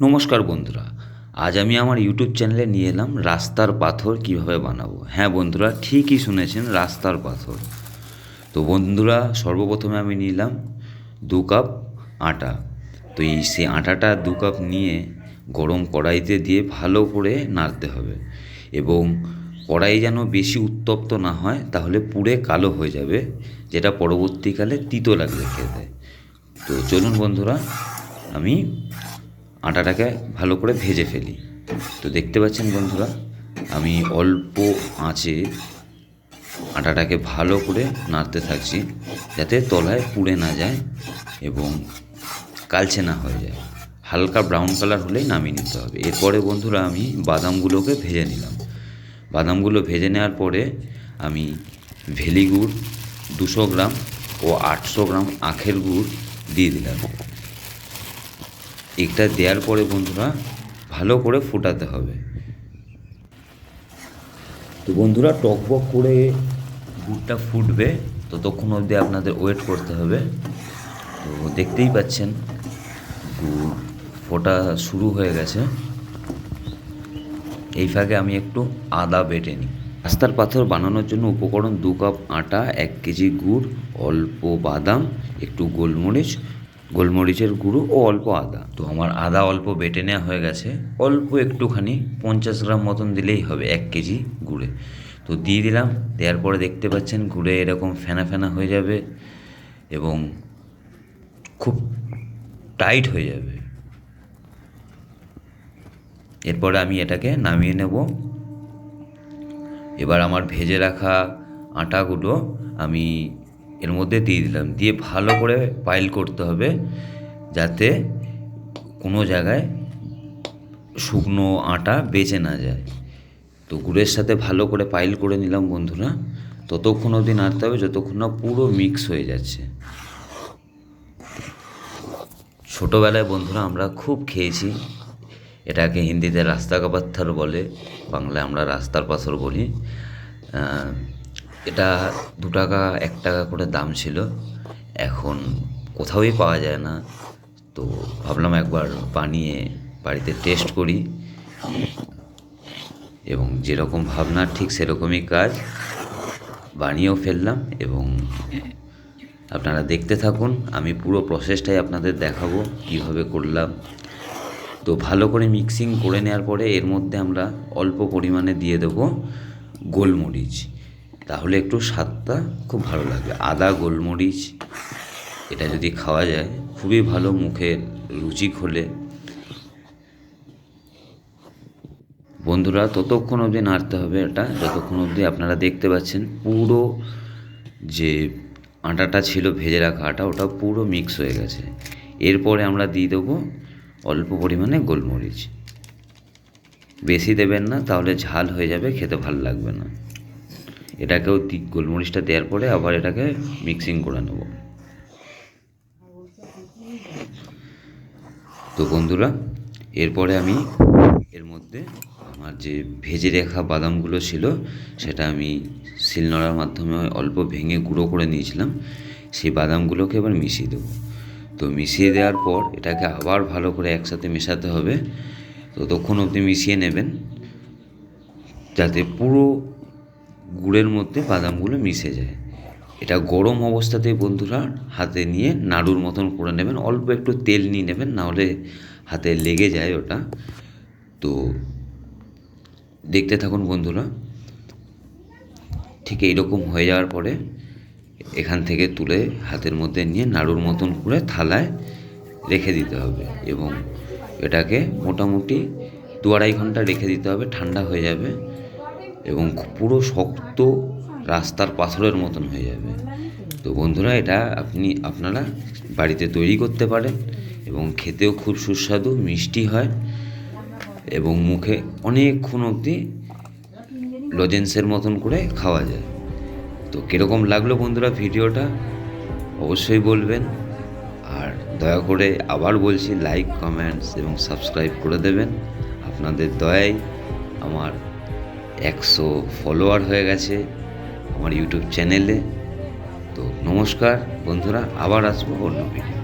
নমস্কার বন্ধুরা, আজ আমি আমার ইউটিউব চ্যানেলে নিয়ে এলাম রাস্তার পাথর কীভাবে বানাবো। হ্যাঁ বন্ধুরা, ঠিকই শুনেছেন, রাস্তার পাথর। তো বন্ধুরা, সর্বপ্রথমে আমি নিলাম দু কাপ আটা। তো এই সেই আটাটা দু কাপ নিয়ে গরম কড়াইতে দিয়ে ভালো করে নাড়তে হবে। এবং কড়াই যেন বেশি উত্তপ্ত না হয়, তাহলে পুড়ে কালো হয়ে যাবে, যেটা পরবর্তীকালে তিতো লাগবে খেতে। তো চলুন বন্ধুরা, আমি আটাটাকে ভালো করে ভেজে ফেলি। তো দেখতে পাচ্ছেন বন্ধুরা, আমি অল্প আঁচে আটাটাকে ভালো করে নাড়তে থাকছি যাতে তলায় পুড়ে না যায় এবং কালচে না হয়ে যায়। হালকা ব্রাউন কালার হলেই নামিয়ে নিতে হবে। এরপরে বন্ধুরা, আমি বাদামগুলোকে ভেজে নিলাম। বাদামগুলো ভেজে নেওয়ার পরে আমি ভেলি গুড় দুশো গ্রাম ও আটশো গ্রাম আখের গুড় দিয়ে দিলাম। এটা দেওয়ার পরে বন্ধুরা ভালো করে ফোটাতে হবে। তো বন্ধুরা টক টকবক করে গুড়টা ফুটবে, ততক্ষণ অবধি আপনাদের ওয়েট করতে হবে। তো দেখতেই পাচ্ছেন, গুড় ফোটা শুরু হয়ে গেছে। এই ফাঁকে আমি একটু আদা বেটে নিই। রাস্তার পাথর বানানোর জন্য উপকরণ দু কাপ আটা, এক কেজি গুড়, অল্প বাদাম, একটু গোলমরিচ গোলমরিচের গুঁড়ো ও অল্প আদা। তো আমার আদা অল্প বেটে নেওয়া হয়ে গেছে। অল্প একটুখানি পঞ্চাশ গ্রাম মতন দিলেই হবে, এক কেজি গুঁড়ে। তো দিয়ে দিলাম, দেওয়ার পরে দেখতে পাচ্ছেন গুঁড়ে এরকম ফেনা ফেনা হয়ে যাবে এবং খুব টাইট হয়ে যাবে। এরপরে আমি এটাকে নামিয়ে নেব। এবার আমার ভেজে রাখা আটাগুলো আমি এর মধ্যে দিয়ে দিলাম। দিয়ে ভালো করে পাইল করতে হবে যাতে কোনো জায়গায় শুকনো আটা বেঁচে না যায়। তো গুড়ের সাথে ভালো করে পাইল করে নিলাম বন্ধুরা। ততক্ষণ অবধি নাড়তে হবে, যতক্ষণ না পুরো মিক্স হয়ে যাচ্ছে। ছোটোবেলায় বন্ধুরা আমরা খুব খেয়েছি। এটাকে হিন্দিতে রাস্তা কা পাথর বলে, বাংলায় আমরা রাস্তার পাথর বলি। এটা দু টাকা, এক টাকা করে দাম ছিল। এখন কোথাওই পাওয়া যায় না। তো ভাবলাম একবার বানিয়ে বাড়িতে টেস্ট করি। এবং যেরকম ভাবনা, ঠিক সেরকমই কাজ। বানিয়েও ফেললাম এবং আপনারা দেখতে থাকুন। আমি পুরো প্রসেসটাই আপনাদের দেখাবো, কীভাবে করলাম। তো ভালো করে মিক্সিং করে নেওয়ার পরে এর মধ্যে আমরা অল্প পরিমাণে দিয়ে দেবো গোলমরিচ। তাহলে একটু স্বাদটা খুব ভালো লাগবে। আদা, গোলমরিচ, এটা যদি খাওয়া যায়, খুবই ভালো মুখে রুচি খোলে। বন্ধুরা, ততক্ষণ অবধি নাড়তে হবে এটা। যতক্ষণ অবধি আপনারা দেখতে পাচ্ছেন, পুরো যে আটাটা ছিল, ভেজে রাখা আটা, ওটা পুরো মিক্স হয়ে গেছে। এরপরে আমরা দিয়ে দেবো অল্প পরিমাণে গোলমরিচ। বেশি দেবেন না, তাহলে ঝাল হয়ে যাবে, খেতে ভালো লাগবে না। এটাকেও গোলমরিচটা দেওয়ার পরে আবার এটাকে মিক্সিং করে নেব। তো বন্ধুরা, এরপরে আমি এর মধ্যে আমার যে ভেজে রাখা বাদামগুলো ছিল, সেটা আমি শিলনোড়ার মাধ্যমে অল্প ভেঙে গুঁড়ো করে নিয়েছিলাম, সেই বাদামগুলোকে এবার মিশিয়ে দেবো। তো মিশিয়ে দেওয়ার পর এটাকে আবার ভালো করে একসাথে মেশাতে হবে। ততক্ষণ অবধি মিশিয়ে নেবেন, যাতে পুরো গুড়ের মধ্যে বাদামগুলো মিশে যায়। এটা গরম অবস্থাতেই বন্ধুরা হাতে নিয়ে নাড়ুর মতন করে নেবেন। অল্প একটু তেল নিয়ে নেবেন নাহলে হাতে লেগে যায় ওটা। তো দেখতে থাকুন বন্ধুরা, ঠিক এইরকম হয়ে যাওয়ার পরে এখান থেকে তুলে হাতের মধ্যে নিয়ে নাড়ুর মতন করে থালায় রেখে দিতে হবে এবং এটাকে মোটামুটি দু আড়াই ঘণ্টা রেখে দিতে হবে, ঠান্ডা হয়ে যাবে। এবং পুরো শক্ত রাস্তার পাথরের মতন হয়ে যাবে। তো বন্ধুরা, এটা আপনি, আপনারা বাড়িতে তৈরি করতে পারেন এবং খেতেও খুব সুস্বাদু, মিষ্টি হয় এবং মুখে অনেকক্ষণ অবধি লজেন্সের মতন করে খাওয়া যায়। তো কীরকম লাগল বন্ধুরা ভিডিওটা? অবশ্যই বলবেন। আর দয়া করে আবার বলছি লাইক কমেন্টস এবং সাবস্ক্রাইব করে দেবেন। আপনাদের দয়ায় আমার একশো ফলোয়ার হয়ে গেছে আমার ইউটিউব চ্যানেলে তো নমস্কার বন্ধুরা আবার আসব অন্য ভিডিও